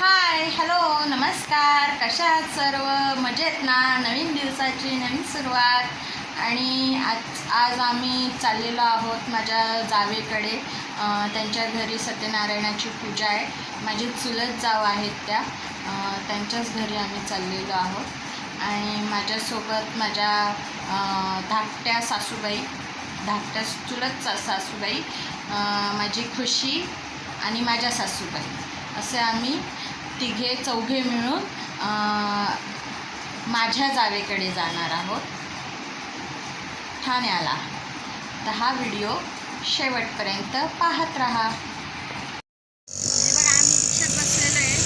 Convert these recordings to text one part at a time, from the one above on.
Hi hello नमस्कार. कशा आहात सर्व? मजेत ना? नवीन दिवसाची नवीन सुरुवात. आणि आज आज आम्ही चाललेलो आहोत माझ्या जावेकडे. त्यांच्या घरी सत्यनारायणाची पूजा आहे. माझी चुलत जाव आहेत त्या. त्यांच्याच घरी आम्ही चाललेलो आहोत. आणि माझ्यासोबत माझ्या धाकट्या सासूबाई धाकट्या चुलत सा सासूबाई माझी खुशी आणि माझ्या सासूबाई. असे आम्ही तिघे चौघे मिळून माझ्या जावेकडे जाणार आहोत. ठाण्याला तर हा व्हिडिओ शेवटपर्यंत पाहत राहा. बघा आम्ही रिक्षात बसलेलो आहे.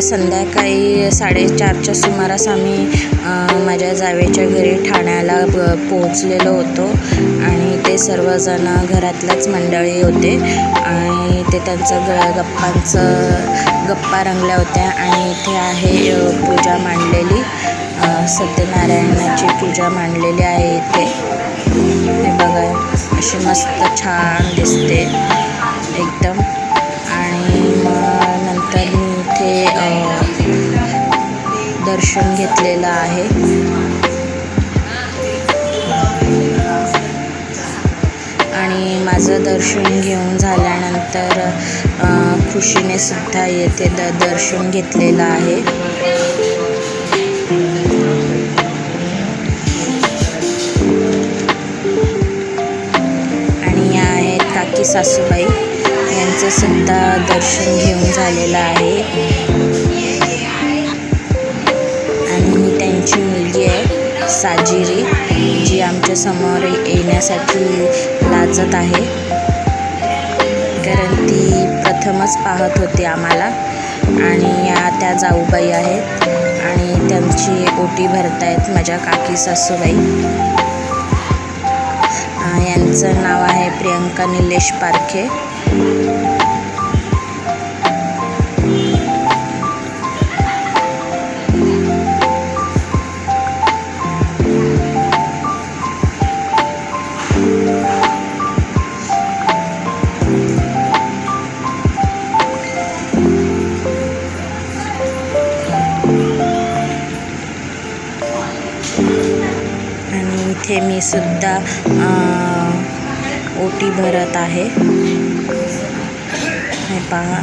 संध्याकाळी साडेचारच्या सुमारास आम्ही माझ्या जावेच्या घरी ठाण्याला पोहोचलेलो होतो. आणि ते सर्वजण घरातल्याच मंडळी होते. आणि ते त्यांचं ग गप्पांचं गप्पा रंगल्या होत्या. आणि इथे आहे पूजा मांडलेली. सत्यनारायणाची पूजा मांडलेली आहे इथे. हे बघा अशी मस्त छान दिसते. एकदम. इथे दर्शन घेतलेलं आहे. आणि माझं दर्शन घेऊन झाल्यानंतर खुशीने सुद्धा येथे द दर्शन घेतलेलं आहे. आणि या आहेत काकी सासूबाई. यांचं सुद्धा दर्शन घेऊन झालेलं आहे. आणि ही त्यांची मुलगी आहे साजिरी जी आमच्यासमोर येण्यासाठी लाजत आहे. कारण ती प्रथमच पाहत होती आम्हाला. आणि या त्या जाऊबाई आहेत. आणि त्यांची ओटी भरतायत माझ्या काकी सासूबाई. यांचं नाव आहे प्रियंका निलेश पारखे. आणि इथे मी सुद्धा ओटी भरत आहे. हे पहा.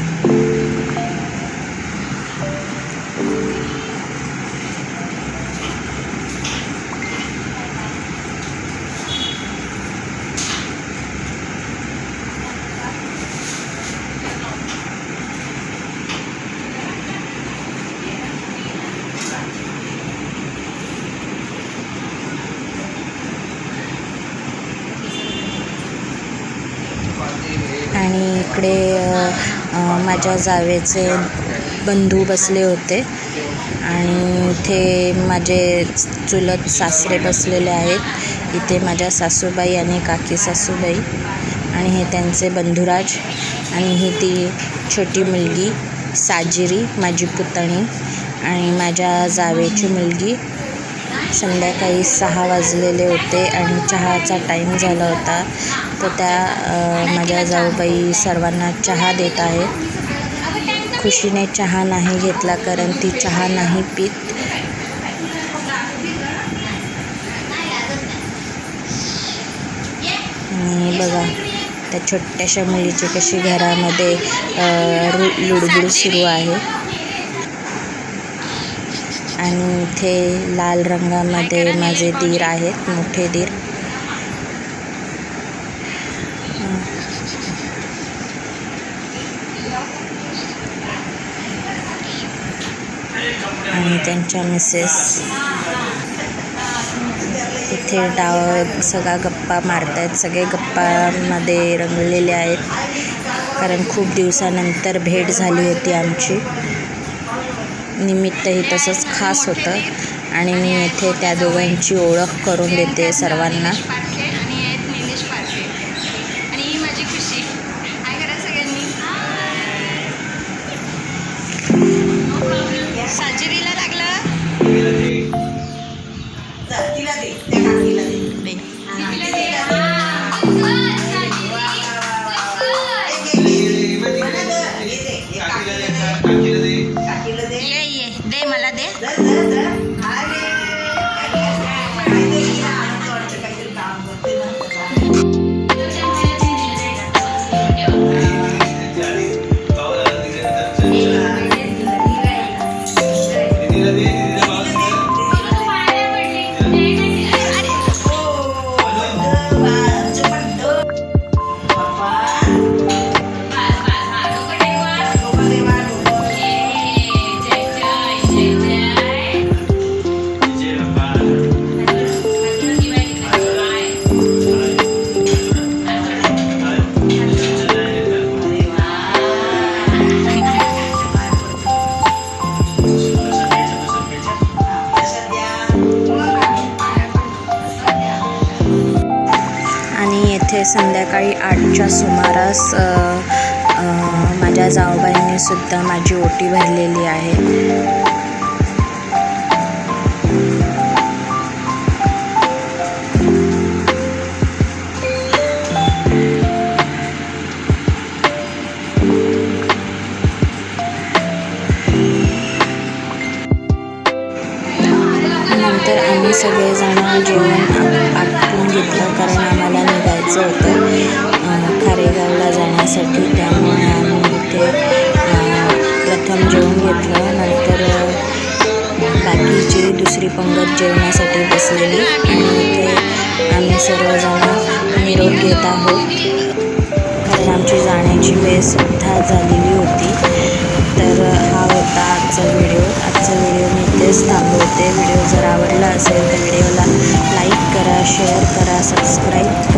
आणि इकडे माझ्या जावेचे बंधू बसले होते. आणि इथे माझे चुलत सासरे बसलेले आहेत. इथे माझ्या सासूबाई आणि काकी सासूबाई आणि हे त्यांचे बंधुराज आणि ही ती छोटी मुलगी साजिरी माझी पुतणी आणि माझ्या जावेची मुलगी संध्याकाळी सहा वाजलेले होते आणि चहाचा टाईम झाला होता. तर त्या माझ्या जाऊबाई सर्वांना चहा देत आहेत. खुशीने चहा नाही घेतला कारण ती चहा नाही पित. आणि बघा त्या छोट्याशा मुलीची कशी घरामध्ये रु लुडबुड सुरू आहे. आणि इथे लाल रंगामध्ये माझे दीर आहेत मोठे दीर. आणि त्यांच्या मिसेस इथे डाव सगळा गप्पा मारतायत सगळे गप्पामध्ये रंगलेले आहेत. कारण खूप दिवसानंतर भेट झाली होती आमची. निमित्तही तसंच खास होतं. आणि मी येथे त्या दोघांची ओळख करून देते सर्वांना. पाटके आणि मला दे. आणि येथे संध्याकाळी आठच्या सुमारास माझ्या जावबाईंनीसुद्धा माझी ओटी भरलेली आहे. तर आम्ही सगळेजण जेवण आप- आटपून घेतलं कारण आम्हाला निघायचं होतं. खारेगावला जाण्यासाठी. त्यामुळे आम्ही इथे प्रथम जेवण घेतलं. नंतर बाकीची दुसरी पंगत जेवणासाठी बसलेली. आणि इथे आम्ही सर्वजण निरोप घेत आहोत. कारण आमची जाण्याची वेळसुद्धा झालेली होती. तर हा होता आजचा व्हिडिओ. आजचा व्हिडिओ मी इथेच थांबवते. व्हिडिओ जर असेल तर व्हिडिओला लाईक करा शेअर करा सबस्क्राईब